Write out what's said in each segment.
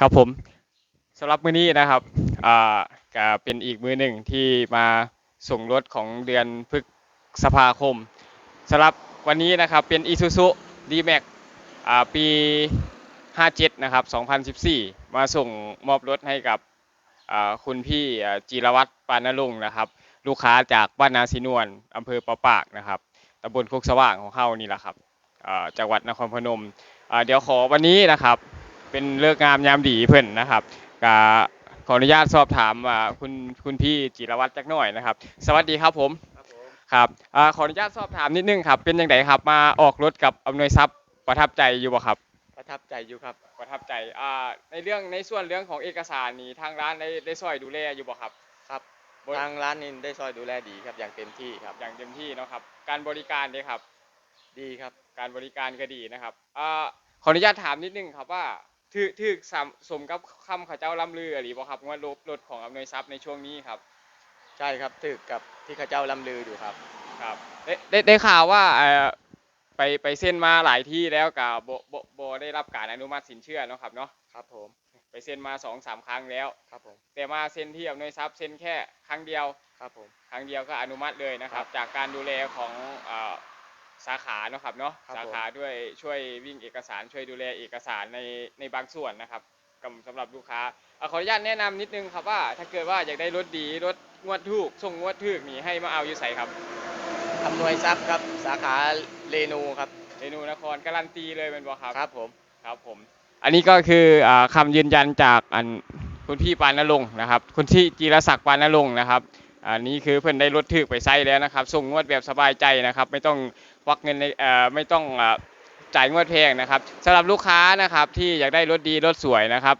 ครับผมสำหรับมื้อนี้นะครับอ่าก็เป็นอีกมื้อหนึ่งที่มาส่งรถของเดือนพฤษภาคมสำหรับวันนี้นะครับเป็น Isuzu D-Max อ่าปี 57 นะครับ 2014 มาส่งมอบรถให้กับอ่าคุณพี่จิรวัตรปานนรงนะครับ ลูกค้าจากบ้านนาสีนวลอำเภอปะปากนะครับตำบลโคกสว่างของเฮานี่แหละครับจังหวัดนครพนมเดี๋ยวขอวันนี้นะครับ เป็นเลิกษ์งามยามดีเพิ่นนะครับก็ขออนุญาตสอบถามอ่าคุณคุณพี่จิรวัตรจักหน่อยนะครับ สวัสดีครับผมครับผมครับอ่าขออนุญาตสอบถามนิดนึงครับ เป็นยังไงครับ มาออกรถกับอำนวยทรัพย์ประทับใจอยู่บ่ครับประทับใจอยู่ครับประทับใจอ่าในเรื่องในส่วนเรื่องของเอกสารนี่ทางร้านได้ได้ช่วยดูแลอยู่บ่ครับครับบริทางร้านนี้ได้ซอยดูแลดีครับอย่างเต็มที่ครับอย่างเต็มที่เนาะครับ การบริการเด้ครับ ดีครับ การบริการก็ดีนะครับอ่าขออนุญาตถามนิดนึงครับว่า ถือถือสามสมกับคำเขาเจ้าล่ำลือหรือบ่ครับว่ารถรถของอำนวยทรัพย์ในช่วงนี้ครับ ใช่ครับถึกกับที่เข้าเจ้าลำลืออยู่ครับ ครับได้ได้ได้ข่าวว่าเอ่อไปไปเซ็นมาหลายที่แล้วกับโบโบโบได้รับการอนุมัติสินเชื่อเนาะครับเนาะครับผมไปเซ็นมาสองสามครั้งแล้ว ครับผมแต่มาเซ็นที่อำนวยทรัพย์เซ็นแค่ครั้งเดียว ครับผม ครั้งเดียวก็อนุมัติเลยนะครับครับจากการดูแลของเอ่อ สาขาเนาะครับเนาะครับสาขาด้วยช่วยวิ่งเอกสารช่วยดูแลเอกสารในในบางส่วนนะครับกับสำหรับลูกค้าเอ่อขออนุญาตแนะนำนิดนึงครับว่า ถ้าเกิดว่าอยากได้รถดีรถงวดถูกส่งงวดถูกนี่ให้มาเอาอยู่ใส่ครับอำนวยทรัพย์ครับ สาขาเรนูครับ เรนูนครการันตีเลยเป็นบ่ครับ ครับผม ครับผม อันนี้ก็คืออ่าคำยืนยันจากอันคุณพี่ปานนรงค์นะครับ คุณที่จีรศักดิ์ปานนรงค์นะครับ อันนี้คือเพื่อนได้รถถึกไปใช้แล้วนะครับ ส่งงวดแบบสบายใจนะครับ ไม่ต้องวักเงินในเอ่อไม่ต้องจ่ายงวดแพงนะครับสำหรับลูกค้านะครับที่อยากได้รถดีรถสวยนะครับ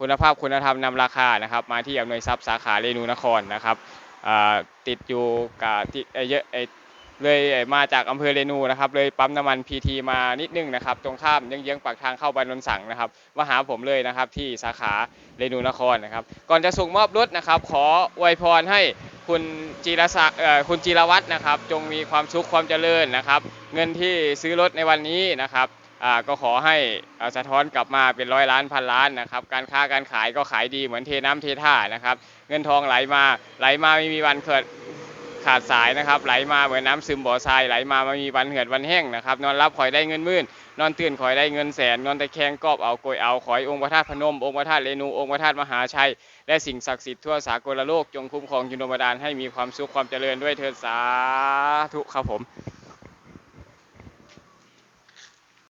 คุณภาพคุณธรรมนำราคานะครับ มาที่อำนวยทรัพย์สาขาเรนูนครนะครับติดอยู่กับที่เอ่อเยอะ เอ่อเลยมาจากอำเภอเรนูนะครับเลยปั๊มน้ำมันพีทีมานิดนึงนะครับตรงข้ามเยื้องๆปากทางเข้าบานนนสังนะครับมาหาผมเลยนะครับที่สาขาเรนูนครนะครับก่อนจะส่งมอบรถนะครับ ขออวยพรให้คุณจีรศักดิ์เอ่อคุณจีรวัตรนะครับ จงมีความสุขความเจริญนะครับ เงินที่ซื้อรถในวันนี้นะครับอ่าก็ขอให้อาสะท้อนกลับมาเป็นร้อยล้านพันล้านนะครับ การค้าการขายก็ขายดีเหมือนเทน้ำเทท่านะครับ เงินทองไหลมาไหลมาไม่มีวันเกิด ขาดสายนะครับไหลมาเหมือนน้ำซึมบ่อทรายไหลมาไม่มีวันเหือดวันแห้งนะครับนอนรับคอยได้เงินมื่นนอนตื่นคอยได้เงินแสนนอนตะแคงกอบเอาโกยเอาขอยองค์พระธาตุพนมองค์พระธาตุเรนูองค์พระธาตุมหาชัย และสิ่งศักดิ์สิทธิ์ทั่วสากลโลกจงคุ้มครองจุนบดานให้มีความสุขความเจริญด้วยเถิดสาธุครับผม